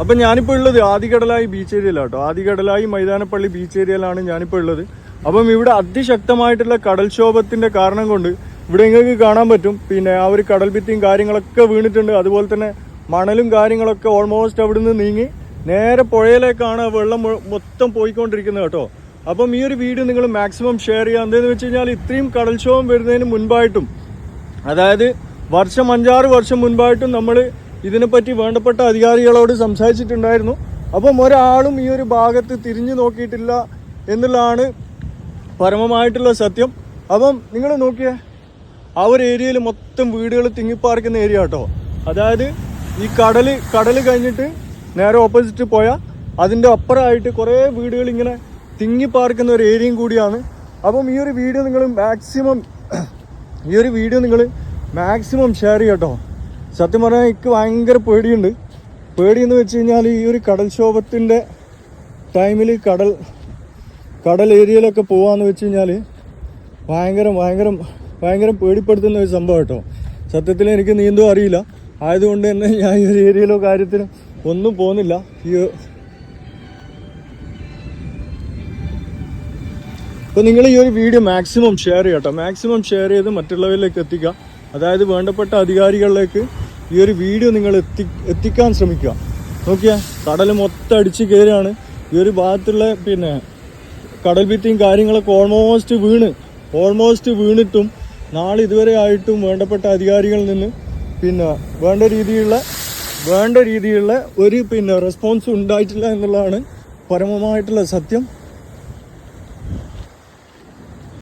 അപ്പം ഞാനിപ്പോൾ ഉള്ളത് ആദികടലായി ബീച്ച് ഏരിയയിലാണ് കേട്ടോ ആദികടലായി മൈതാനപ്പള്ളി ബീച്ച് ഏരിയയിലാണ് ഞാനിപ്പോൾ ഉള്ളത്. അപ്പം ഇവിടെ അതിശക്തമായിട്ടുള്ള കടൽക്ഷോഭത്തിന്റെ കാരണം കൊണ്ട് ഇവിടെ നിങ്ങൾക്ക് കാണാൻ പറ്റും. പിന്നെ ആ ഒരു കടൽ ഭിത്തിയും കാര്യങ്ങളൊക്കെ വീണിട്ടുണ്ട്. അതുപോലെ തന്നെ മണലും കാര്യങ്ങളൊക്കെ ഓൾമോസ്റ്റ് അവിടുന്ന് നീങ്ങി നേരെ പുഴയിലേക്കാണ് വെള്ളം മൊത്തം പോയിക്കൊണ്ടിരിക്കുന്നത് കേട്ടോ. അപ്പം ഈ ഒരു വീഡിയോ നിങ്ങൾ മാക്സിമം ഷെയർ ചെയ്യുക. എന്തെന്ന് വെച്ച് കഴിഞ്ഞാൽ ഇത്രയും കടൽക്ഷോഭം വരുന്നതിന് മുൻപായിട്ടും അതായത് വർഷം അഞ്ചാറ് വർഷം മുൻപായിട്ടും നമ്മൾ ഇതിനെപ്പറ്റി വേണ്ടപ്പെട്ട അധികാരികളോട് സംസാരിച്ചിട്ടുണ്ടായിരുന്നു. അപ്പം ഒരാളും ഈ ഒരു ഭാഗത്ത് തിരിഞ്ഞു നോക്കിയിട്ടില്ല എന്നുള്ളതാണ് പരമമായിട്ടുള്ള സത്യം. അപ്പം നിങ്ങൾ നോക്കിയേ ആ ഒരു ഏരിയയിൽ മൊത്തം വീടുകൾ തിങ്ങിപ്പാർക്കുന്ന ഏരിയ കേട്ടോ. അതായത് ഈ കടൽ കടൽ കഴിഞ്ഞിട്ട് നേരെ ഓപ്പോസിറ്റ് പോയാൽ അതിന്റെ അപ്പുറമായിട്ട് കുറേ വീടുകൾ ഇങ്ങനെ തിങ്ങിപ്പാർക്കുന്ന ഒരു ഏരിയയും കൂടിയാണ്. അപ്പം ഈ ഒരു വീഡിയോ നിങ്ങൾ മാക്സിമം ഈ ഒരു വീഡിയോ നിങ്ങൾ മാക്സിമം ഷെയർ ചെയ്യട്ടോ സത്യം പറഞ്ഞാൽ എനിക്ക് ഭയങ്കര പേടിയുണ്ട്. പേടിയെന്ന് വെച്ച് കഴിഞ്ഞാൽ ഈ ഒരു കടൽക്ഷോഭത്തിന്റെ ടൈമിൽ കടൽ കടൽ ഏരിയയിലൊക്കെ പോകാമെന്ന് വെച്ച് കഴിഞ്ഞാൽ ഭയങ്കര ഭയങ്കര ഭയങ്കര പേടിപ്പെടുത്തുന്ന ഒരു സംഭവം കേട്ടോ. സത്യത്തിൽ എനിക്ക് നീന്തും അറിയില്ല. ആയതുകൊണ്ട് തന്നെ ഞാൻ ഈ ഒരു ഏരിയയിലോ കാര്യത്തിനും ഒന്നും പോകുന്നില്ല. ഈ അപ്പോൾ നിങ്ങൾ ഈ ഒരു വീഡിയോ മാക്സിമം ഷെയർ ചെയ്യട്ടോ മാക്സിമം ഷെയർ ചെയ്ത് മറ്റുള്ളവരിലേക്ക് എത്തിക്കുക. അതായത് വേണ്ടപ്പെട്ട അധികാരികളിലേക്ക് ഈ ഒരു വീഡിയോ നിങ്ങൾ എത്തി എത്തിക്കാൻ ശ്രമിക്കുക. നോക്കിയാൽ കടൽ മൊത്തം അടിച്ച് കയറുകയാണ് ഈ ഒരു ഭാഗത്തുള്ള പിന്നെ കടൽ ഭിത്തിയും കാര്യങ്ങളൊക്കെ ഓൾമോസ്റ്റ് വീണ്. ഓൾമോസ്റ്റ് വീണിട്ടും നാളെ ഇതുവരെ ആയിട്ടും വേണ്ടപ്പെട്ട അധികാരികളിൽ നിന്ന് പിന്നെ വേണ്ട രീതിയിലുള്ള വേണ്ട രീതിയിലുള്ള ഒരു പിന്നെ റെസ്പോൺസ് ഉണ്ടായിട്ടില്ല എന്നുള്ളതാണ് പരമമായിട്ടുള്ള സത്യം.